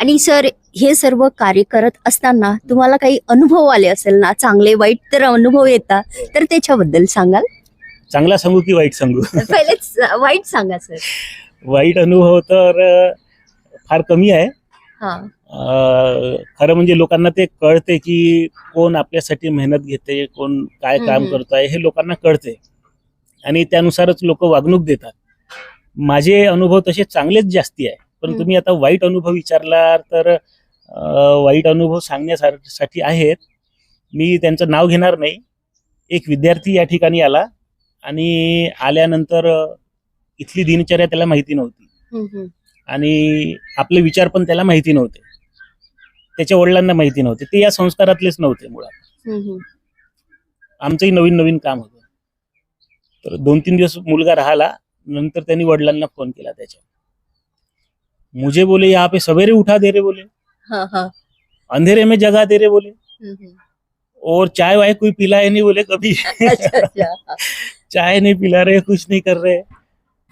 आणि सर हे सर्व कार्य करत असताना तुम्हाला काही अनुभव आले असेल ना? चांगले वाईट तर अनुभव येतात. तर त्याच्याबद्दल सांगाल? चांगला सांगू की वाईट सांगू? पहिलेच वाईट सांगा सर. वाईट अनुभव तर फार कमी आहे. हा. अं, खरं म्हणजे लोकांना ते कळते की कोण आपल्यासाठी मेहनत घेते कोण काय काम हम्म. करतोय हे लोकांना कळते. आणि त्यानुसारच लोक वागणूक देतात. माझे अनुभव तसे चांगलेच जास्ती आहे. पण. तुम्ही आता वाईट अनुभव विचारला तर वाईट अनुभव सांगण्यासाठी आहेत. मी त्यांचं नाव घेणार नाही. एक विद्यार्थी या ठिकाणी आला आणि आल्यानंतर इथली दिनचर्या त्याला माहिती नव्हती. आणि आपले विचार पण त्याला माहिती नव्हते. त्याच्या वडिलांना माहिती नव्हते. ते या संस्कारातलेच नव्हते मुळात. आमचंही नवीन नवीन काम होतं. तर दोन तीन दिवस मुलगा राहिला. नंतर त्यांनी वडिलांना फोन केला त्याच्या मुझे बोले यहाँ पे सवेरे उठा दे रे बोले हा, हा. अंधेरे में जगा दे रे बोले हम्म, हम्म. और चाय वाय कोई पिलाए नहीं बोले कभी अच्छा, अच्छा. चाय नहीं पिला रहे कुछ नहीं कर रहे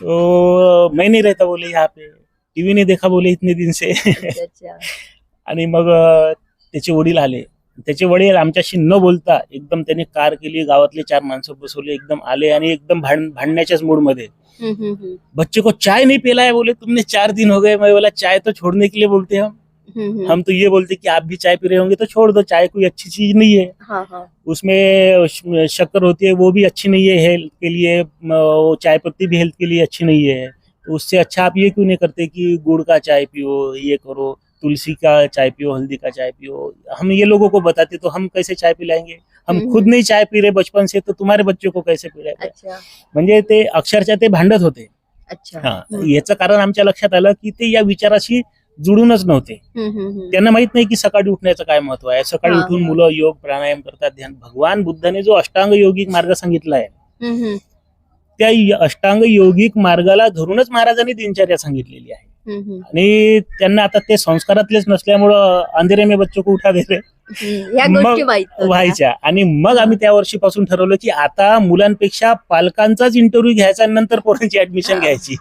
तो मैं नहीं रहता बोले यहाँ पे टीव्ही नहीं देखा बोले इतने दिन से. आणि मग त्याचे वडील आले त्याचे वडील आमच्याशी न बोलता एकदम त्यांनी कार केली गावातले चार माणसं बसवले एकदम आले आणि एकदम भांड भांडण्याच्याच मूडमध्ये हम्म, हम्म, हम्म. बच्चे को चाय नहीं पिलाया बोले तुमने चार दिन हो गए मैं बोला चाय तो छोड़ने के लिए बोलते हैं हम. हम तो ये बोलते कि आप भी चाय पी रहे होंगे तो छोड़ दो चाय कोई अच्छी चीज नहीं है हा, हा. उसमें शक्कर होती है वो भी अच्छी नहीं है हेल्थ के लिए चाय पत्ती भी हेल्थ के लिए अच्छी नहीं है तो उससे अच्छा आप ये क्यों नहीं करते कि गुड़ का चाय पियो ये करो तुलसी का चाय पियो हल्दी का चाय पियो हम ये लोगों को बताते तो हम कैसे चाय पिलाएंगे हम। खुद नहीं चाय पी रहे बचपन से तो तुम्हारे बच्चों को कैसे अच्छा म्हणजे ते अक्षरशः ते भांडत होते अच्छा याचं कारण आमच्या लक्षात आलं की ते या विचाराशी जुळूनच नव्हते. त्यांना माहीत नाही की सकाळी उठण्याचं काय महत्त्व आहे सकाळी उठून. मुलं योग प्राणायाम करतात ध्यान भगवान बुद्धाने जो अष्टांग योगिक मार्ग सांगितला आहे. त्या अष्टांग योगिक मार्गाला धरूनच महाराजांनी दिनचर्या सांगितलेली आहे. आणि त्यांना आता ते संस्कारातलेच नसल्यामुळं अंधेरे में बच्चों को उठा देते. या गोष्टी. व्हायच्या आणि मग आम्ही त्या वर्षीपासून ठरवलं की आता मुलांपेक्षा पालकांचाच इंटरव्ह्यू घ्यायचा आणि नंतर पोरांची ऍडमिशन. घ्यायची.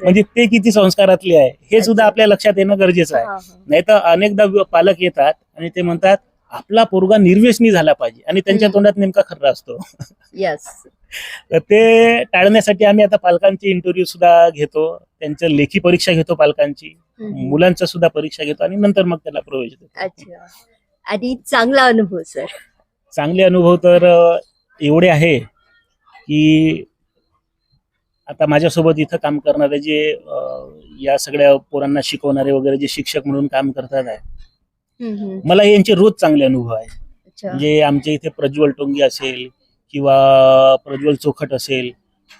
म्हणजे ते किती संस्कारातले आहे हे सुद्धा. आपल्या लक्षात येणं गरजेचं आहे हा, हा. नाही तर अनेकदा पालक येतात आणि ते म्हणतात आपला पोरगा निर्व्यसनी झाला पाहिजे आणि त्यांच्या. तोंडात नेमका खर्रा असतो Yes. तर ते टाळण्यासाठी आम्ही आता पालकांची इंटरव्ह्यू सुद्धा घेतो त्यांचं लेखी परीक्षा घेतो पालकांची. मुलांचा सुद्धा परीक्षा घेतो आणि नंतर मग त्याला प्रवेश देतो अच्छा आणि चांगला अनुभव सर चांगले अनुभव तर एवढे आहे की आता माझ्यासोबत इथं काम करणारे जे या सगळ्या पोरांना शिकवणारे वगैरे जे शिक्षक म्हणून काम करतात आहे. मला यांचे रोज चांगले अनुभव आहे म्हणजे आमच्या इथे प्रज्वल टोंगे असेल किंवा प्रज्वल चोखट असेल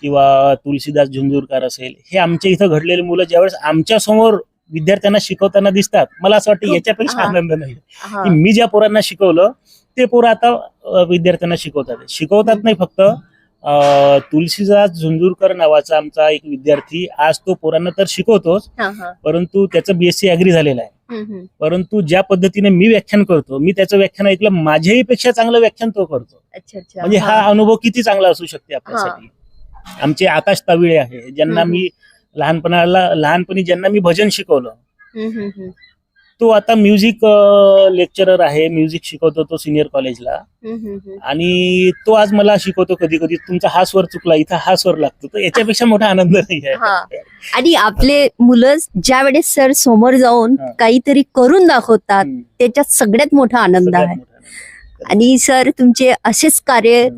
किंवा तुलसीदास झुंझुरकर असेल हे आमच्या इथं घडलेले मुलं ज्यावेळेस आमच्यासमोर विद्यार्थ्यांना शिकवताना दिसतात मला असं वाटतं याच्यापेक्षा. आनंद नाही. की मी ज्या पोरांना शिकवलं ते पोरं आता विद्यार्थ्यांना शिकवतात शिकवतात नाही फक्त तुलसीदास झुंझुरकर नावाचा आमचा एक विद्यार्थी आज तो पोरांना तर शिकवतोच. परंतु त्याचं बीएससी अॅग्री झालेलं आहे. परंतु ज्या पद्धतीने मी व्याख्यान करतो मी त्याचं व्याख्यान ऐकलं माझ्याही पेक्षा चांगलं व्याख्यान तो करतो. अच्छा अच्छा. म्हणजे हा अनुभव किती चांगला असू शकते आपल्यासाठी? आमचे आकाश ताविळे आहे ज्यांना. मी लहानपणाला लहानपणी ज्यांना मी भजन शिकवलं. तो आता म्युझिक लेक्चरर आहे म्युझिक शिकवतो तो सिनियर कॉलेजला. आणि तो आज मला शिकवतो कधी कधी तुमचा हा स्वर चुकला इथं हा स्वर लागतो तर याच्यापेक्षा मोठा आनंद नाही हा. आहे आणि आपले मुलं ज्या वेळेस सर समोर जाऊन. काहीतरी करून दाखवतात. त्याच्यात सगळ्यात मोठा आनंद आहे. आणि सर तुमचे असेच कार्य.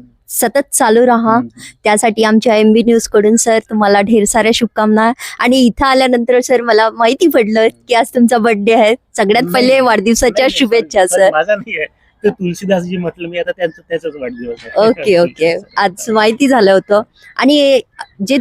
सतत चालू राहा. त्यासाठी आमच्या एम बी न्यूजकडून सर तुम्हाला ढेर साऱ्या शुभकामना. आणि इथं आल्यानंतर सर मला माहिती पडलं की आज तुमचा बर्थडे आहे. सगळ्यात पहिले वाढदिवसाच्या शुभेच्छा सर. माझा नाही तुलसीदासजी म्हटलं मी आता त्यांचं त्याचाच वाढदिवस. Okay okay. आज माहिती झालं होतं. आणि जे